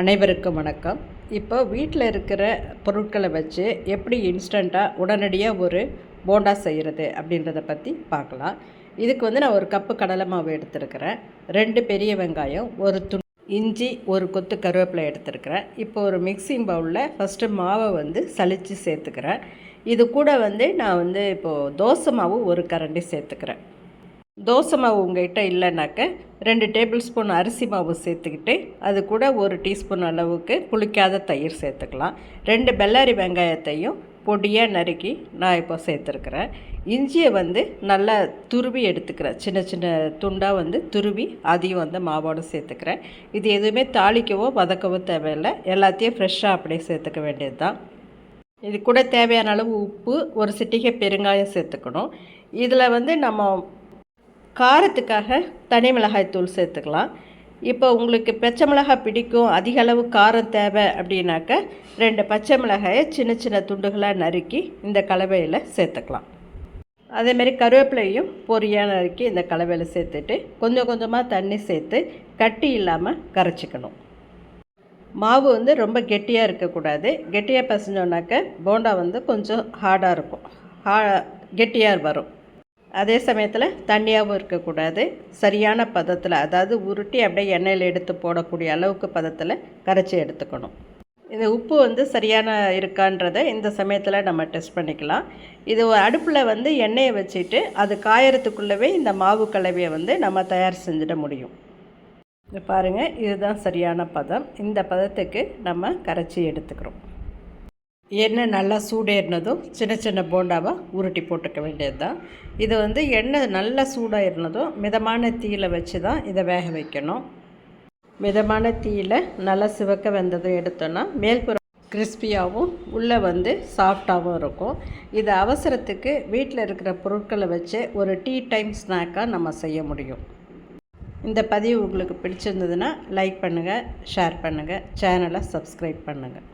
அனைவருக்கும் வணக்கம். இப்போ வீட்டில் இருக்கிற பொருட்களை வச்சு எப்படி இன்ஸ்டண்ட்டாக உடனடியாக ஒரு போண்டா செய்கிறது அப்படின்றத பற்றி பார்க்கலாம். இதுக்கு வந்து நான் ஒரு கப்பு கடலை மாவு எடுத்துருக்கிறேன். ரெண்டு பெரிய வெங்காயம் ஒரு து இஞ்சி ஒரு கொத்து கருவேப்பிலை எடுத்துருக்கிறேன். இப்போ ஒரு மிக்சிங் பவுலில் ஃபஸ்ட்டு மாவை வந்து சலித்து சேர்த்துக்கிறேன். இது கூட வந்து நான் வந்து இப்போது தோசை மாவு ஒரு கரண்டி சேர்த்துக்கிறேன். தோசை மாவு உங்கள்கிட்ட இல்லைனாக்க ரெண்டு டேபிள் ஸ்பூன் அரிசி மாவு சேர்த்துக்கிட்டு அது கூட ஒரு டீஸ்பூன் அளவுக்கு புளிக்காத தயிர் சேர்த்துக்கலாம். ரெண்டு பெல்லாரி வெங்காயத்தையும் பொடியாக நறுக்கி நான் இப்போ சேர்த்துருக்குறேன். இஞ்சியை வந்து நல்லா துருவி எடுத்துக்கிறேன். சின்ன சின்ன துண்டாக வந்து துருவி அதையும் வந்து மாவோடு சேர்த்துக்கிறேன். இது எதுவுமே தாளிக்கவோ வதக்கவோ தேவையில்லை. எல்லாத்தையும் ஃப்ரெஷ்ஷாக அப்படியே சேர்த்துக்க வேண்டியது தான் இது கூட தேவையான அளவு உப்பு ஒரு சிட்டிகை பெருங்காயம் சேர்த்துக்கணும். இதில் வந்து நம்ம காரத்துக்காக தனி மிளகாய் தூள் சேர்த்துக்கலாம். இப்போ உங்களுக்கு பச்சை மிளகாய் பிடிக்கும் அதிக அளவு காரம் தேவை அப்படின்னாக்க ரெண்டு பச்சை மிளகாயை சின்ன சின்ன துண்டுகளாக நறுக்கி இந்த கலவையில் சேர்த்துக்கலாம். அதேமாரி கருவேப்பிலையும் பொரியாக நறுக்கி இந்த கலவையில் சேர்த்துட்டு கொஞ்சம் கொஞ்சமாக தண்ணி சேர்த்து கட்டி இல்லாமல் கரைச்சிக்கணும். மாவு வந்து ரொம்ப கெட்டியாக இருக்கக்கூடாது. கெட்டியாக பசஞ்சோன்னாக்க போண்டா வந்து கொஞ்சம் ஹார்டாக இருக்கும். ஹா கெட்டியாக வரும். அதே சமயத்தில் தண்ணியாகவும் இருக்கக்கூடாது. சரியான பதத்தில் அதாவது உருட்டி அப்படியே எண்ணெயில் எடுத்து போடக்கூடிய அளவுக்கு பதத்தில் கரைச்சி எடுத்துக்கணும். இந்த உப்பு வந்து சரியான இருக்கான்றதை இந்த சமயத்தில் நம்ம டெஸ்ட் பண்ணிக்கலாம். இது அடுப்பில் வந்து எண்ணெயை வச்சுட்டு அது காயறதுக்குள்ளவே இந்த மாவு கலவையை வந்து நம்ம தயார் செஞ்சிட முடியும். இது பாருங்கள் இதுதான் சரியான பதம். இந்த பதத்துக்கு நம்ம கரைச்சி எடுத்துக்கிறோம். எண்ணெய் நல்லா சூடேறினதும் சின்ன சின்ன போண்டாவாக உருட்டி போட்டுக்க வேண்டியது தான் இது வந்து எண்ணெய் நல்லா சூடாயிருந்ததும் மிதமான தீயில் வச்சு தான் இதை வேக வைக்கணும். மிதமான தீயில் நல்லா சிவக்க வெந்ததும் எடுத்தோன்னா மேல்புறம் கிறிஸ்பியாகவும் உள்ளே வந்து சாஃப்டாகவும் இருக்கும். இது அவசரத்துக்கு வீட்டில் இருக்கிற பொருட்களை வச்சு ஒரு டீ டைம் ஸ்நாக்காக நம்ம செய்ய முடியும். இந்த பதிவு உங்களுக்கு பிடிச்சிருந்ததுன்னா லைக் பண்ணுங்கள் ஷேர் பண்ணுங்கள் சேனலை சப்ஸ்கிரைப் பண்ணுங்கள்